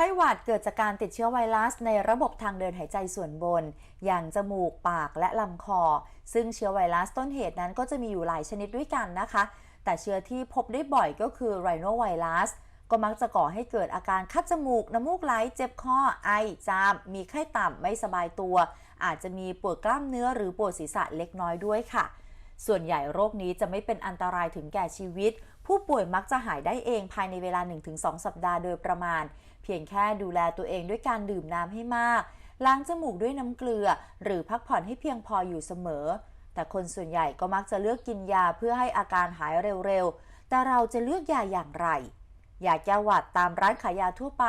ไข้หวัดเกิดจากการติดเชื้อไวรัสในระบบทางเดินหายใจส่วนบน อย่างจมูก ปากและลำคอ ซึ่งเชื้อไวรัสต้นเหตุนั้นก็จะมีอยู่หลายชนิดด้วยกันนะคะ แต่เชื้อที่พบได้บ่อยก็คือไรโนไวรัส ก็มักจะก่อให้เกิดอาการคัดจมูก น้ำมูกไหล เจ็บคอ ไอ จาม มีไข้ต่ำ ไม่สบายตัว อาจจะมีปวดกล้ามเนื้อหรือปวดศีรษะเล็กน้อยด้วยค่ะส่วนใหญ่โรคนี้จะไม่เป็นอันตรายถึงแก่ชีวิต ผู้ป่วยมักจะหายได้เองภายในเวลา 1-2 สัปดาห์โดยประมาณ เพียงแค่ดูแลตัวเองด้วยการดื่มน้ำให้มาก ล้างจมูกด้วยน้ำเกลือ หรือพักผ่อนให้เพียงพออยู่เสมอ แต่คนส่วนใหญ่ก็มักจะเลือกกินยาเพื่อให้อาการหายเร็วๆ แต่เราจะเลือกยาอย่างไร ยาแก้หวัดตามร้านขายยาทั่วไป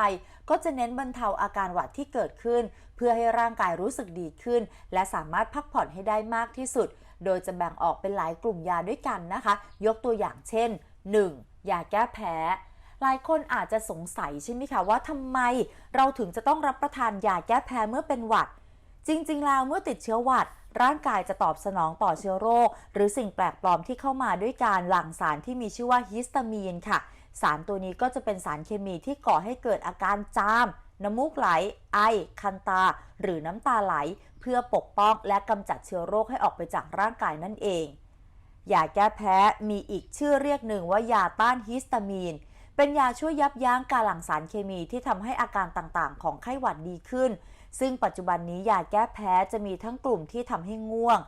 ก็จะเน้นบรรเทาอาการหวัดที่เกิดขึ้น เพื่อให้ร่างกายรู้สึกดีขึ้น และสามารถพักผ่อนให้ได้มากที่สุด โดยจะแบ่งออกเป็นหลายกลุ่มยาด้วยกันนะคะ ยกตัวอย่างเช่น 1. ยาแก้แพ้ หลายคนอาจจะสงสัยใช่ไหมคะว่าทำไมเราถึงจะต้องรับประทานยาแก้แพ้เมื่อเป็นหวัด จริง ๆ แล้วเมื่อติดเชื้อหวัด ร่างกายจะตอบสนองต่อเชื้อโรค หรือสิ่งแปลกปลอมที่เข้ามาด้วยการหลั่งสารที่มีชื่อว่าฮิสตามีนค่ะ สารตัวนี้ก็จะเป็นสารเคมีที่ก่อให้เกิดอาการจามน้ำมูกไหล ไอ คันตา หรือน้ำตาไหล เพื่อปกป้องและกำจัดเชื้อโรคให้ออกไปจากร่างกายนั่นเอง ยาแก้แพ้มีอีกชื่อเรียกหนึ่งว่ายาต้านฮิสตามีน เป็นยาช่วยยับยั้งการหลั่งสารเคมีที่ทำให้อาการต่างๆ ของไข้หวัดดีขึ้น ซึ่งปัจจุบันนี้ยาแก้แพ้จะมีทั้งกลุ่มที่ทำให้ง่วง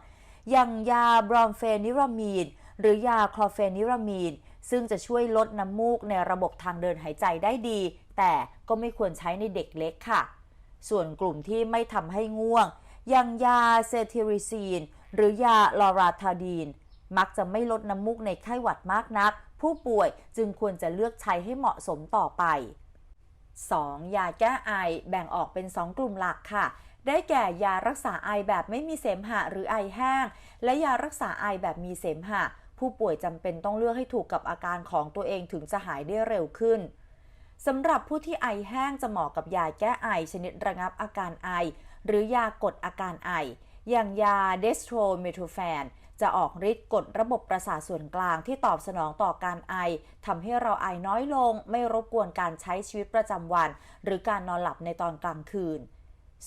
อย่างยาบรอมเฟนิรามีน หรือยาคลอเฟนิรามีน ซึ่งจะช่วยลดน้ำมูกในระบบทางเดินหายใจได้ดี แต่ก็ไม่ควรใช้ในเด็กเล็กค่ะ ส่วนกลุ่มที่ไม่ทำให้ง่วง อย่างยาเซทิริซีน หรือยาลอราทาดีน มักจะไม่ลดน้ำมูกในไข้หวัดมากนัก ผู้ป่วยจึงควรจะเลือกใช้ให้เหมาะสมต่อไป 2. ยาแก้ไอแบ่งออกเป็น 2 กลุ่มหลักค่ะ ได้แก่ยารักษาไอแบบไม่มีเสมหะหรือไอแห้ง และยารักษาไอแบบมีเสมหะ ผู้ป่วยจำเป็นต้องเลือกให้ถูกกับอาการของตัวเองถึงจะหายได้เร็วขึ้นสำหรับผู้ที่ไอแห้งจะเหมาะกับยาแก้ไอชนิดระงับอาการไอ หรือยากดอาการไอ อย่างยาเดสโทรเมโทแฟน จะออกฤทธิ์กดระบบประสาทส่วนกลางที่ตอบสนองต่อการไอทำให้เราไอน้อยลง ไม่รบกวนการใช้ชีวิตประจำวัน หรือการนอนหลับในตอนกลางคืน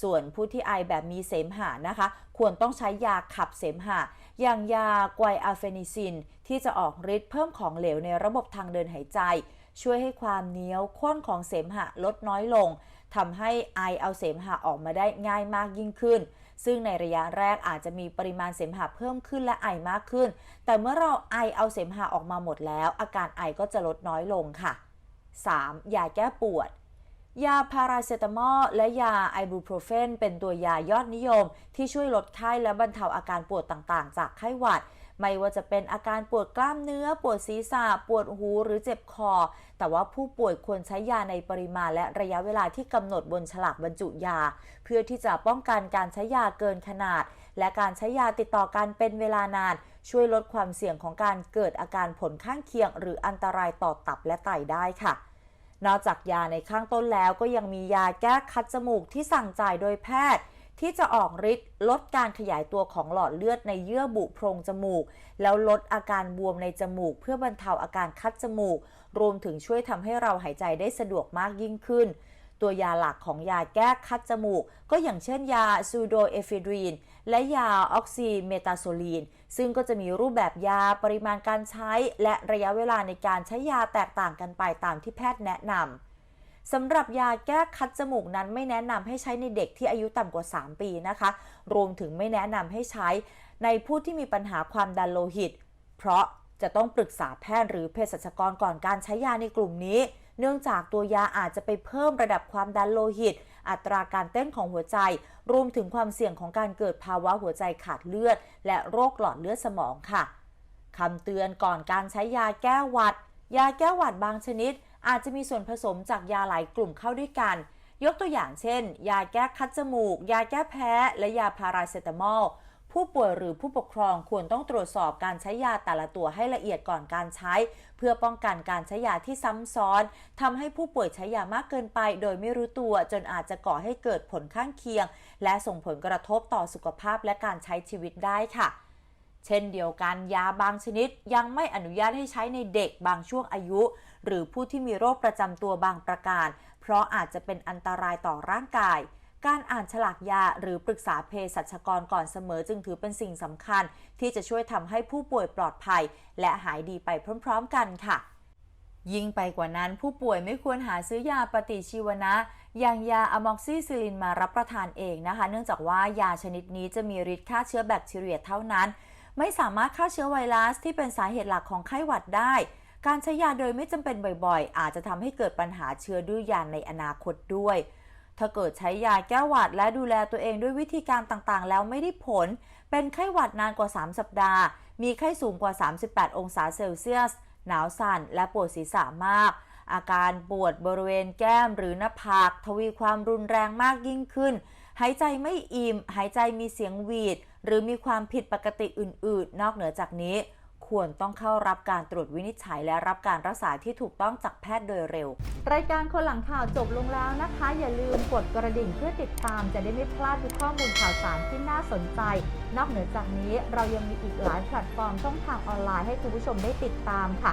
ส่วนผู้ที่ไอแบบมีเสมหะนะคะ ควรต้องใช้ยาขับเสมหะ อย่างยาไกวอาเฟนิซิน ที่จะออกฤทธิ์เพิ่มของเหลวในระบบทางเดินหายใจ ช่วยให้ความเหนียวข้นของเสมหะลดน้อยลงทำให้ไอเอาเสมหะออกมาได้ง่ายมากยิ่งขึ้น ซึ่งในระยะแรกอาจจะมีปริมาณเสมหะเพิ่มขึ้นและไอมากขึ้น แต่เมื่อเราไอเอาเสมหะออกมาหมดแล้ว อาการไอก็จะลดน้อยลงค่ะ 3. ยาแก้ปวดยาพาราเซตามอลและยาไอบูโปรเฟนเป็นตัวยายอดนิยม ที่ช่วยลดไข้และบรรเทาอาการปวดต่างๆ จากไข้หวัด ไม่ว่าจะเป็นอาการปวดกล้ามเนื้อ ปวดศีรษะ ปวดหูหรือเจ็บคอ แต่ว่าผู้ป่วยควรใช้ยาในปริมาณและระยะเวลาที่กำหนดบนฉลากบรรจุยา เพื่อที่จะป้องกันการใช้ยาเกินขนาด และการใช้ยาติดต่อกันเป็นเวลานาน ช่วยลดความเสี่ยงของการเกิดอาการผลข้างเคียง หรืออันตรายต่อตับและไตได้ค่ะนอกจากยาในข้างต้นแล้วก็ยังมียาแก้คัดจมูกที่สั่งจ่ายโดยแพทย์ ที่จะออกฤทธิ์ลดการขยายตัวของหลอดเลือดในเยื่อบุโพรงจมูก แล้วลดอาการบวมในจมูก เพื่อบรรเทาอาการคัดจมูก รวมถึงช่วยทำให้เราหายใจได้สะดวกมากยิ่งขึ้น ตัวยาหลักของยาแก้คัดจมูก ก็อย่างเช่นยาซูโดเอฟิดรีนและยาออกซิเมตาโซลีน ซึ่งก็จะมีรูปแบบยาปริมาณการใช้ และระยะเวลาในการใช้ยาแตกต่างกันไปตามที่แพทย์แนะนำ สำหรับยาแก้คัดจมูกนั้นไม่แนะนำให้ใช้ในเด็กที่อายุต่ำกว่า 3 ปีนะคะ รวมถึงไม่แนะนำให้ใช้ในผู้ที่มีปัญหาความดันโลหิต เพราะจะต้องปรึกษาแพทย์หรือเภสัชกรก่อนการใช้ยาในกลุ่มนี้ เนื่องจากตัวยาอาจจะไปเพิ่มระดับความดันโลหิต อัตราการเต้นของหัวใจ รวมถึงความเสี่ยงของการเกิดภาวะหัวใจขาดเลือด และโรคหลอดเลือดสมองค่ะคำเตือนก่อนการใช้ยาแก้หวัด ยาแก้หวัดบางชนิด อาจจะมีส่วนผสมจากยาหลายกลุ่มเข้าด้วยกัน ยกตัวอย่างเช่น ยาแก้คัดจมูก ยาแก้แพ้ และยาพาราเซตามอลผู้ป่วยหรือผู้ปกครองควรต้องตรวจสอบการใช้ยาแต่ละตัวให้ละเอียดก่อนการใช้ เพื่อป้องกันการใช้ยาที่ซ้ำซ้อนทำให้ผู้ป่วยใช้ยามากเกินไป โดยไม่รู้ตัว จนอาจจะก่อให้เกิดผลข้างเคียง และส่งผลกระทบต่อสุขภาพและการใช้ชีวิตได้ค่ะ เช่นเดียวกันยาบางชนิดยังไม่อนุญาตให้ใช้ในเด็กบางช่วงอายุ หรือผู้ที่มีโรคประจำตัวบางประการ เพราะอาจจะเป็นอันตรายต่อร่างกาย การอ่านฉลากยาหรือปรึกษาเภสัชกรก่อนเสมอจึงถือเป็นสิ่งสำคัญ ที่จะช่วยทำให้ผู้ป่วยปลอดภัย และหายดีไปพร้อมๆกันค่ะยิ่งไปกว่านั้นผู้ป่วยไม่ควรหาซื้อยาปฏิชีวนะ อย่างยาอะม็อกซิซิลินมารับประทานเองนะคะ เนื่องจากว่ายาชนิดนี้จะมีฤทธิ์ฆ่าเชื้อแบคทีเรียเท่านั้น ไม่สามารถฆ่าเชื้อไวรัสที่เป็นสาเหตุหลักของไข้หวัดได้ การใช้ยาโดยไม่จำเป็นบ่อยๆ อาจจะทำให้เกิดปัญหาเชื้อดื้อยาในอนาคตด้วย ถ้าเกิดใช้ยาแก้หวัดและดูแลตัวเองด้วยวิธีการต่างๆ แล้วไม่ได้ผล เป็นไข้หวัดนานกว่า 3 สัปดาห์ มีไข้สูงกว่า 38 องศาเซลเซียส หนาวสั่น และปวดศีรษะมากอาการปวดบริเวณแก้มหรือหน้าผาก ทวีความรุนแรงมากยิ่งขึ้น หายใจไม่อิ่ม หายใจมีเสียงหวีด หรือมีความผิดปกติอื่น ๆ นอกเหนือจากนี้ ควรต้องเข้ารับการตรวจวินิจฉัยและรับการรักษาที่ถูกต้องจากแพทย์โดยเร็ว รายการคนหลังข่าวจบลงแล้วนะคะ อย่าลืมกดกระดิ่งเพื่อติดตามจะได้ไม่พลาดทุกข้อมูลข่าวสารที่น่าสนใจ นอกเหนือจากนี้เรายังมีอีกหลายแพลตฟอร์มช่องทางออนไลน์ให้คุณผู้ชมได้ติดตามค่ะ